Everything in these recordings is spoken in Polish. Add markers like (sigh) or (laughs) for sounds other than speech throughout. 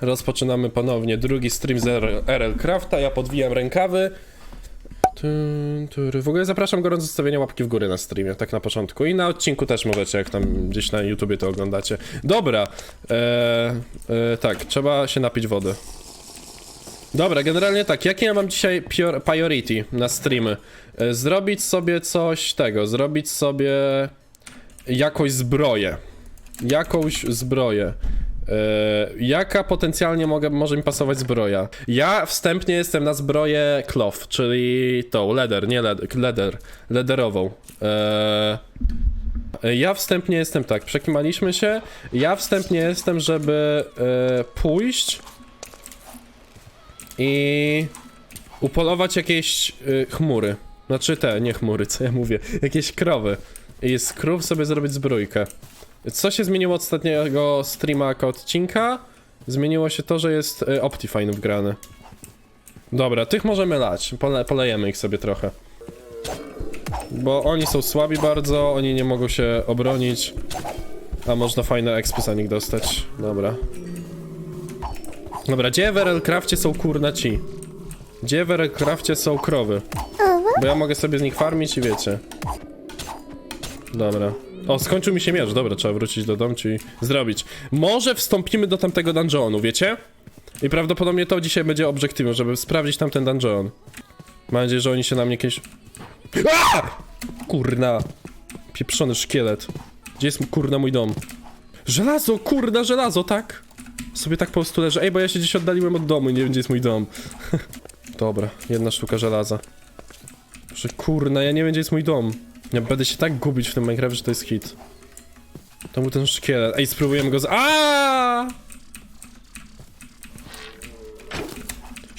Rozpoczynamy ponownie drugi stream z RL Crafta. Ja podwijam rękawy. W ogóle zapraszam gorąco do zostawienia łapki w górę na streamie, tak na początku. I na odcinku też możecie, jak tam gdzieś na YouTubie to oglądacie. Dobra, e, e, tak, trzeba się napić wody. Dobra, generalnie tak, jakie ja mam dzisiaj priority na streamy? E, Zrobić sobie coś tego, zrobić sobie jakąś zbroję. Jakąś zbroję. E, jaka potencjalnie mogę, może mi pasować zbroja? Ja wstępnie jestem na zbroję cloth, czyli tą, leather, nie leather, leather leatherową. E, ja wstępnie jestem tak, przekimaliśmy się. Ja wstępnie jestem, żeby e, pójść i upolować jakieś chmury. Znaczy te, nie chmury, co ja mówię. Jakieś krowy. I z krów sobie zrobić zbrójkę. Co się zmieniło od ostatniego streama jako odcinka? Zmieniło się to, że jest y, Optifine wgrany. Dobra, tych możemy lać. Pole, polejemy ich sobie trochę. Bo oni są słabi bardzo, oni nie mogą się obronić. A można fajne expy za nich dostać. Dobra. Dobra, gdzie w RL-Crafcie są kurna ci? Gdzie w RL-Crafcie są krowy? Bo ja mogę sobie z nich farmić i wiecie. Dobra. O, skończył mi się miecz, dobra, trzeba wrócić do domu i zrobić. Może wstąpimy do tamtego dungeonu, wiecie? I prawdopodobnie to dzisiaj będzie obiektywem, żeby sprawdzić tamten dungeon. Mam nadzieję, że oni się na mnie kiedyś... A! Kurna. Pieprzony szkielet. Gdzie jest kurna mój dom? Żelazo, kurna, żelazo, tak? Sobie tak po prostu leżę. Ej, bo ja się gdzieś oddaliłem od domu i nie wiem, gdzie jest mój dom. (laughs) Dobra, jedna sztuka żelaza. Że kurna, ja nie wiem, gdzie jest mój dom. Ja będę się tak gubić w tym Minecraft, że to jest hit. To był ten szkielet. Ej, spróbujemy go z... Aaaa!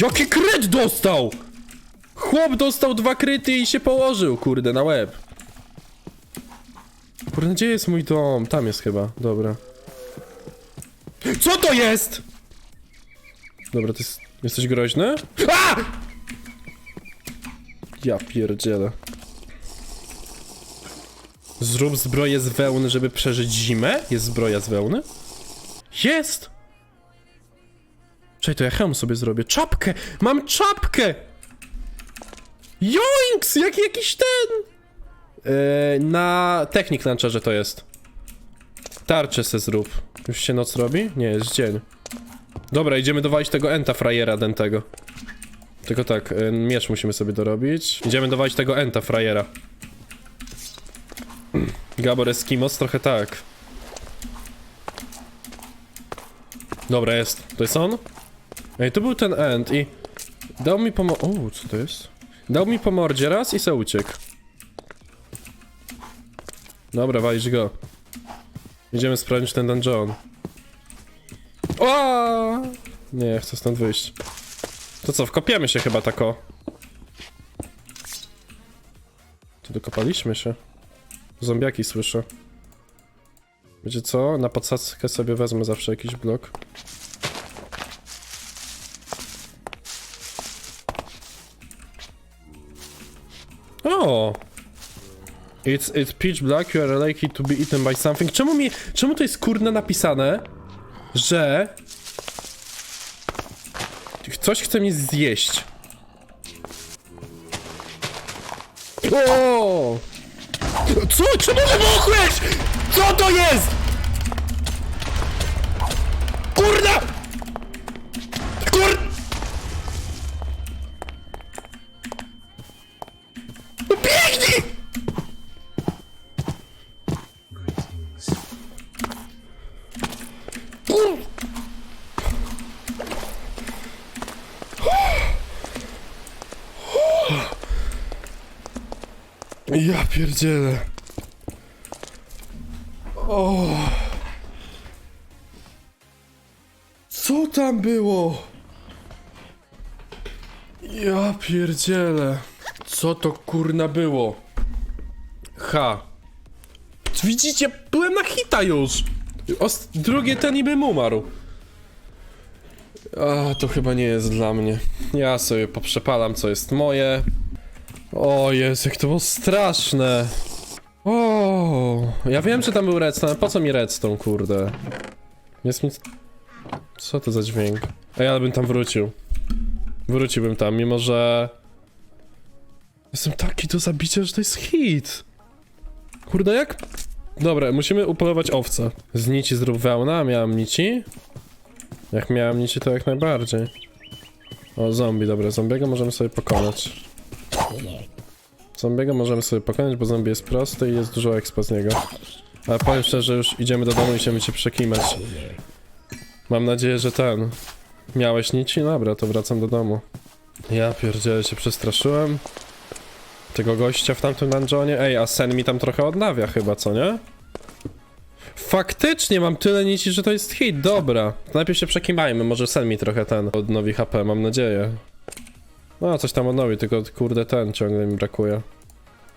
Jaki kryt dostał! Chłop dostał dwa kryty i się położył, kurde, na łeb. Kurde, gdzie jest mój dom? Tam jest chyba, dobra. Co to jest? Dobra, to jest... Jesteś groźny? A! Ja pierdzielę. Zrób zbroję z wełny, żeby przeżyć zimę? Jest zbroja z wełny? Jest! Czekaj, to ja hełm sobie zrobię. Czapkę! Mam czapkę! Joinks! Jak jakiś ten! Yy, na Technik Launcherze to jest. Tarczę se zrób. Już się noc robi? Nie, jest dzień. Dobra, idziemy dowalić tego enta frajera dentego. Tylko tak, y, miecz musimy sobie dorobić. Idziemy dowalić tego enta frajera. Gabor Eskimos, trochę tak. Dobra, jest. To jest on? Ej, to był ten end i... Dał mi pomo... O, co to jest? Dał mi po mordzie raz i se uciekł. Dobra, walić go. Idziemy sprawdzić ten dungeon. O! Nie, chcę stąd wyjść. To co, wkopiemy się chyba tako. Tu dokopaliśmy się. Zombiaki słyszę. Wiecie co? Na podsadzkę sobie wezmę zawsze jakiś blok. O! It's, it's pitch black, you are likely to be eaten by something. Czemu mi, czemu to jest kurna napisane, że coś chce mnie zjeść? O! Co? Czemu wybuchłeś? Co to jest? Ja pierdzielę. O. Co tam było? Ja pierdzielę. Co to kurna było? Ha. Widzicie, byłem na hita już. Os drugie ten niby umarł. A, to chyba nie jest dla mnie. Ja sobie poprzepalam, co jest moje. O jest, jak to było straszne. O, ja wiem, że tam był redstone, ale po co mi redstone, kurde? Jest mi... Co to za dźwięk? Ej, ale bym tam wrócił. Wróciłbym tam, mimo że... Jestem taki do zabicia, że to jest hit. Kurde, jak... Dobra, musimy upolować owce. Z nici zrób wełna, miałem nici? Jak miałem nici, to jak najbardziej. O, zombie, dobra, zombiego możemy sobie pokonać. Zombiego możemy sobie pokonać, bo zombie jest prosty i jest dużo expa z niego. Ale powiem szczerze, już idziemy do domu i chcemy cię przekimać. Mam nadzieję, że ten... Miałeś nici? Dobra, to wracam do domu. Ja pierdzielę się przestraszyłem. Tego gościa w tamtym dungeonie. Ej, a sen mi tam trochę odnawia chyba, co nie? Faktycznie mam tyle nici, że to jest hit, dobra. To najpierw się przekimajmy, może sen mi trochę ten odnowi HP, mam nadzieję. No, coś tam odnowi, tylko kurde ten ciągle mi brakuje.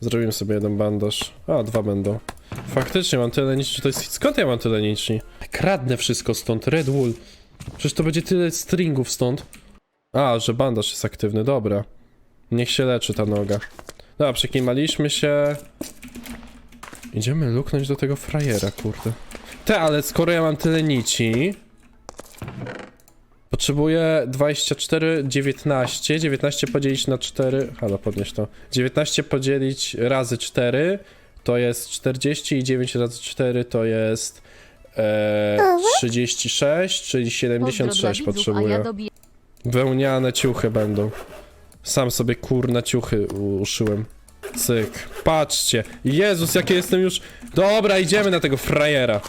Zrobimy sobie jeden bandaż. A, dwa będą. Faktycznie mam tyle nici, że to jest. Skąd ja mam tyle nici? Kradnę wszystko stąd, Red Wool. Przecież to będzie tyle stringów stąd. A, że bandaż jest aktywny, dobra. Niech się leczy ta noga. Dobra, przekimaliśmy się. Idziemy luknąć do tego frajera, kurde. Te, ale skoro ja mam tyle nici... Potrzebuję 24, 19. 19 podzielić na 4. Halo, podnieś to. 19 podzielić razy 4 to jest 40 i 9 razy 4 to jest e, 36, czyli 76 potrzebuję. Wełniane ciuchy będą. Sam sobie kurna ciuchy uszyłem. Cyk. Patrzcie. Jezus, jakie jestem już... Dobra, idziemy na tego frajera.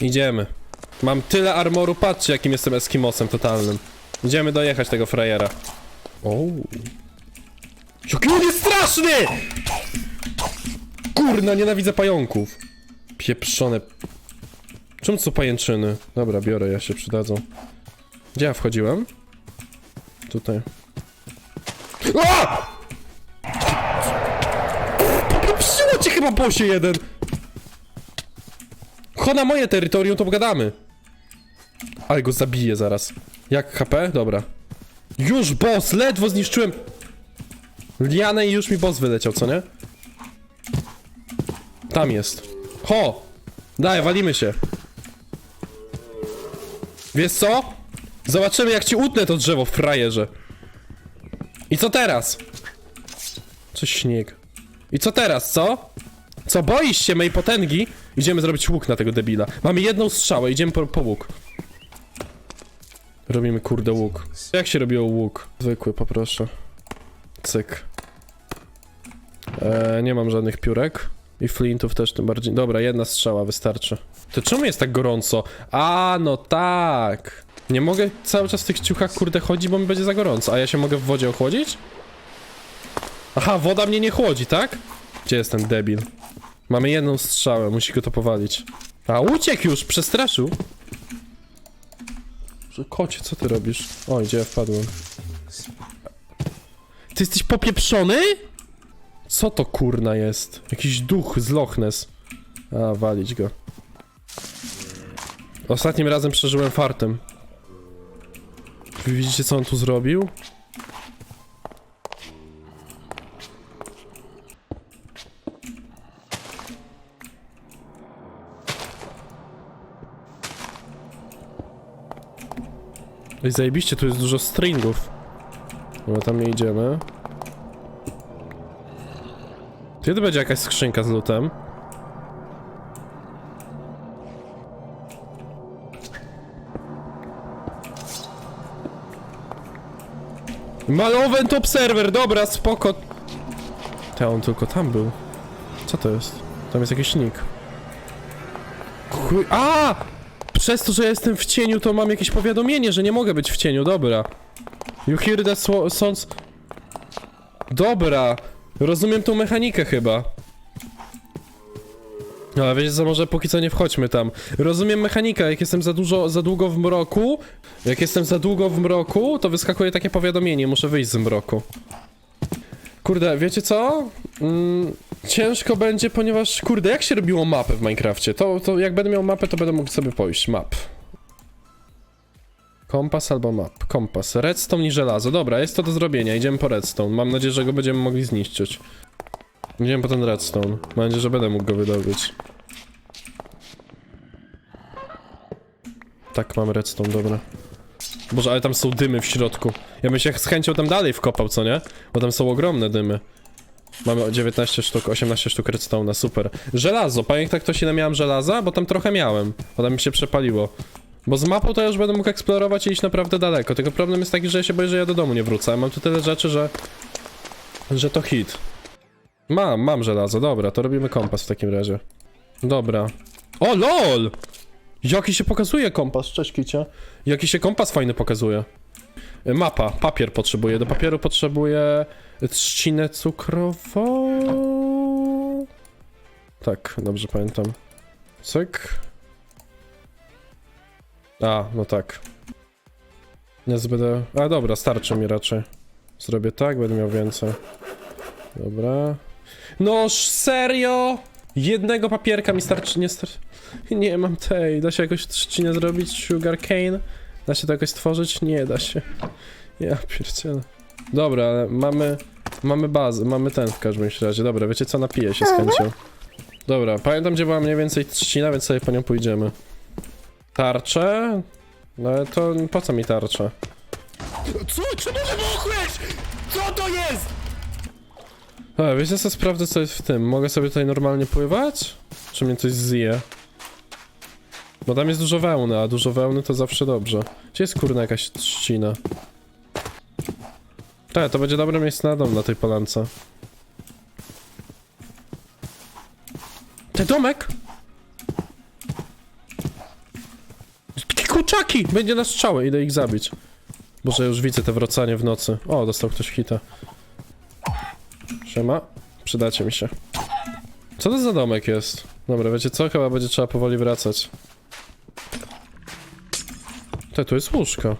Idziemy. Mam tyle armoru, patrzcie jakim jestem eskimosem totalnym. Idziemy dojechać tego frajera. O. Jaki on jest straszny! Kurna, nienawidzę pająków. Pieprzone. Czym są pajęczyny? Dobra, biorę, ja się przydadzą. Gdzie ja wchodziłem? Tutaj. A! Popieprzyło cię chyba bosie jeden! Cho na moje terytorium, to pogadamy. Ale go zabiję zaraz. Jak HP? Dobra. Już boss! Ledwo zniszczyłem... Lianę i już mi boss wyleciał, co nie? Tam jest. Ho! Daj, walimy się. Wiesz co? Zobaczymy jak ci utnę to drzewo, frajerze. I co teraz? Coś śnieg. I co teraz, co? Co, boisz się mej potęgi? Idziemy zrobić łuk na tego debila. Mamy jedną strzałę, idziemy po, po łuk. Robimy kurde łuk. Jak się robiło łuk? Zwykły, poproszę. Cyk. Eee, nie mam żadnych piórek. I flintów też tym bardziej. Dobra, jedna strzała wystarczy. To czemu jest tak gorąco? A, no tak. Nie mogę cały czas w tych ciuchach kurde chodzić, bo mi będzie za gorąco. A ja się mogę w wodzie ochłodzić? Aha, woda mnie nie chłodzi, tak? Gdzie jest ten debil? Mamy jedną strzałę, musi go to powalić. A, uciekł już, przestraszył. Kocie, co ty robisz? O, gdzie ja wpadłem? Ty jesteś popieprzony? Co to kurna jest? Jakiś duch z Loch Ness. A, walić go. Ostatnim razem przeżyłem fartem. Widzicie co on tu zrobił? Ej, zajebiście, tu jest dużo stringów. No tam nie idziemy. Kiedy będzie jakaś skrzynka z lutem? Malowent Observer, dobra, spoko. Te on tylko tam był. Co to jest? Tam jest jakiś nick. Chuj, a! Przez to, że jestem w cieniu, to mam jakieś powiadomienie, że nie mogę być w cieniu, dobra. You hear swo- sounds... Dobra, rozumiem tą mechanikę chyba. Ale wiecie co, może póki co nie wchodźmy tam. Rozumiem mechanikę, jak jestem za dużo, za długo w mroku, jak jestem za długo w mroku, to wyskakuje takie powiadomienie, muszę wyjść z mroku. Kurde, wiecie co? Mm, ciężko będzie, ponieważ, kurde, jak się robiło mapę w Minecrafcie? To, to jak będę miał mapę, to będę mógł sobie pójść. Map. Kompas albo map. Kompas. Redstone i żelazo. Dobra, jest to do zrobienia. Idziemy po redstone. Mam nadzieję, że go będziemy mogli zniszczyć. Idziemy po ten redstone. Mam nadzieję, że będę mógł go wydobyć. Tak, mam redstone, dobra. Boże, ale tam są dymy w środku. Ja bym się z chęcią tam dalej wkopał, co nie? Bo tam są ogromne dymy. Mamy 19 sztuk, 18 sztuk redstone'a, super. Żelazo, pamiętam ktoś ile miałem żelaza? Bo tam trochę miałem. Bo tam mi się przepaliło. Bo z mapą to ja już będę mógł eksplorować i iść naprawdę daleko. Tylko problem jest taki, że ja się boję, że ja do domu nie wrócę. Mam tu tyle rzeczy, że... Że to hit. Mam, mam żelazo, dobra, to robimy kompas w takim razie. Dobra. O, lol! Jaki się pokazuje kompas, cześć. Jaki się kompas fajny pokazuje. Mapa, papier potrzebuję. Do papieru potrzebuję trzcinę cukrową. Tak, dobrze pamiętam. Cyk. A, no tak. Nie będę... A dobra, starczy mi raczej. Zrobię tak, będę miał więcej. Dobra. Noż, serio? Jednego papierka mi starczy, nie starczy. (laughs) Nie mam tej. Da się jakoś trzcinę zrobić? Sugar cane? Da się to jakoś stworzyć? Nie da się. Ja pierdzielę. Dobra, ale mamy... Mamy bazę, mamy ten w każdym razie. Dobra, wiecie co? Napiję się z chęcią. Dobra, pamiętam gdzie była mniej więcej trzcina, więc sobie po nią pójdziemy. Tarcze? No ale to po co mi tarcza? Co? Czemu wybuchłeś? Co to jest? A, wiecie co? Sprawdzę co jest w tym. Mogę sobie tutaj normalnie pływać? Czy mnie coś zje? Bo tam jest dużo wełny, a dużo wełny to zawsze dobrze. Gdzie jest kurna jakaś trzcina? Tak, to będzie dobre miejsce na dom na tej polance. Te domek! Takie kurczaki! Będzie na strzały, idę ich zabić. Boże, już widzę te wracanie w nocy. O, dostał ktoś hita. Siema, przydacie mi się. Co to za domek jest? Dobra, wiecie co? Chyba będzie trzeba powoli wracać. Tu jest łóżko.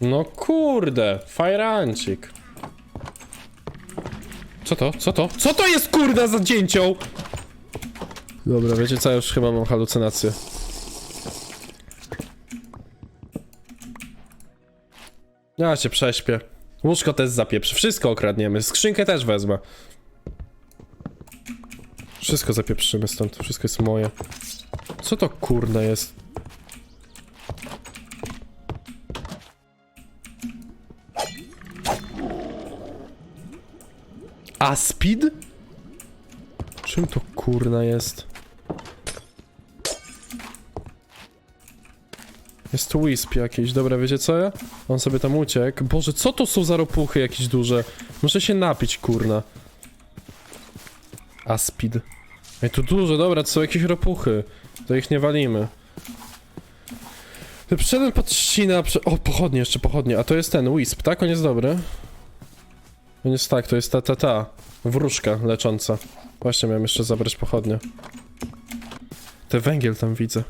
No kurde, fajrancik. Co to? Co to? Co to jest kurde za dzięcią? Dobra, wiecie co? Już chyba mam halucynację. Ja się prześpię. Łóżko też zapieprzy. Wszystko okradniemy. Skrzynkę też wezmę. Wszystko zapieprzymy stąd. Wszystko jest moje. Co to kurna jest? Aspid? Czym to kurna jest? Jest tu wisp jakiś, dobra, wiecie co? On sobie tam uciekł. Boże, co to są za ropuchy jakieś duże? Muszę się napić, kurna. Aspid. Ej, tu dużo, dobra, to są jakieś ropuchy. To ich nie walimy. Przyszedłem pod prze... O, pochodnie, jeszcze pochodnie. A to jest ten, wisp, tak? On jest dobry? Jest tak, to jest ta, ta, ta. Wróżka lecząca. Właśnie miałem jeszcze zabrać pochodnie. Te węgiel tam widzę.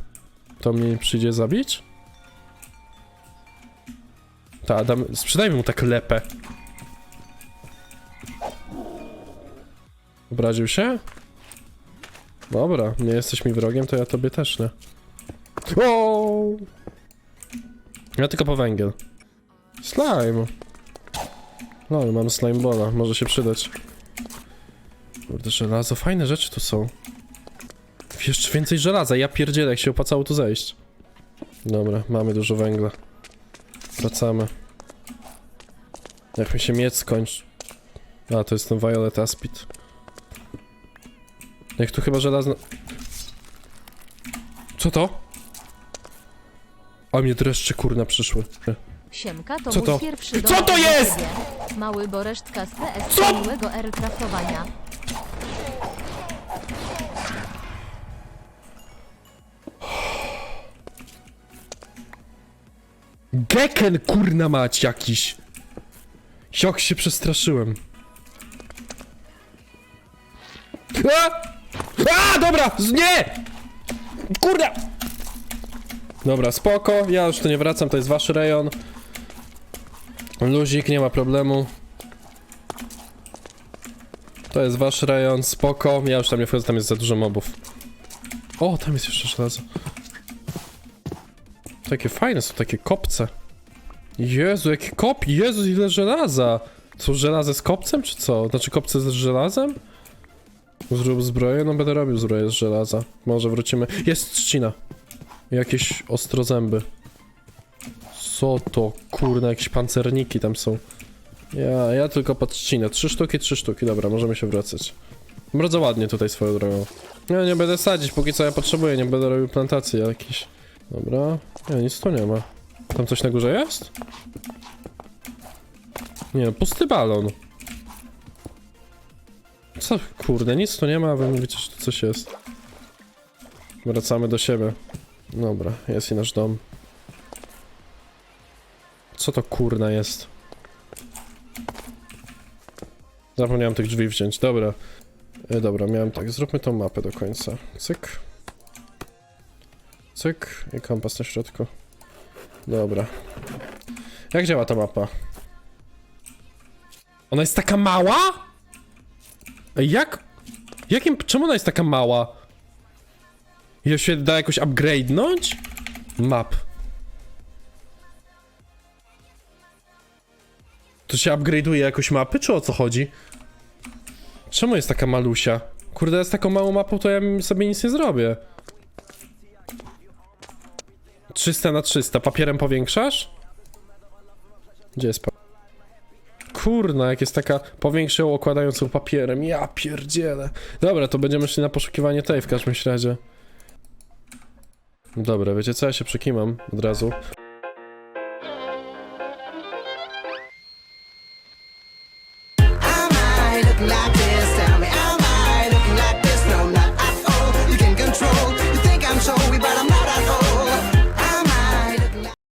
To mnie nie przyjdzie zabić? Ta, dam, sprzedajmy mu tak lepę. Obraził się? Dobra, nie jesteś mi wrogiem, to ja tobie też nie. O! Ja tylko po węgiel. Slime. No, mam slime bola, może się przydać. Kurde, żelazo, fajne rzeczy tu są. Jeszcze więcej żelaza, ja pierdzielę, jak się opłacało tu zejść. Dobra, mamy dużo węgla. Wracamy. Jak mi się miec skończy. A, to jest ten Violet Aspid. Jak tu chyba żelazno... Co to? A mnie dreszcze kurna przyszły. Siemka to Co mój to? pierwszy Co to jest? ciebie. Mały boreszczka z PS Co? miłego aircraftowania. Geken kurna mać jakiś! Jak się przestraszyłem. A! A, dobra! z- Nie! Kurna! Dobra, spoko, ja już tu nie wracam, to jest wasz rejon. Luzik, nie ma problemu. To jest wasz rejon, spoko. Ja już tam nie wchodzę, tam jest za dużo mobów. O, tam jest jeszcze żelazo. Takie fajne są takie kopce. Jezu, jakie kop... Jezu, ile żelaza! Są żelaze z kopcem, czy co? Znaczy kopce z żelazem? Zrób zbroję? No będę robił zbroję z żelaza. Może wrócimy. Jest trzcina. Jakieś ostrozęby. Co to? Kurna, jakieś pancerniki tam są. Ja, ja tylko podcinę. Trzy sztuki, trzy sztuki. Dobra, możemy się wracać. Bardzo ładnie tutaj swoją drogą. Ja nie będę sadzić, póki co ja potrzebuję, nie będę robił plantacji jakichś. Dobra. Nie, nic tu nie ma. Tam coś na górze jest? Nie, pusty balon. Co? Kurde, nic tu nie ma, a wy mówicie, że tu coś jest. Wracamy do siebie. Dobra, jest i nasz dom. Co to kurna jest? Zapomniałem tych drzwi wziąć, dobra. E, dobra, miałem tak, zróbmy tą mapę do końca. Cyk. Cyk i kompas na środku. Dobra. Jak działa ta mapa? Ona jest taka mała? Jak? Jakim... Czemu ona jest taka mała? Ja się da jakoś upgrade'nąć? Map. To się upgrade'uje jakoś mapy, czy o co chodzi? Czemu jest taka malusia? Kurde, z taką małą mapą to ja sobie nic nie zrobię. 300 na 300. Papierem powiększasz? Gdzie jest pa... Kurna, jak jest taka powiększę ją okładając ją papierem. Ja pierdzielę. Dobra, to będziemy szli na poszukiwanie tej w każdym razie. Dobra, wiecie co? Ja się przekimam od razu.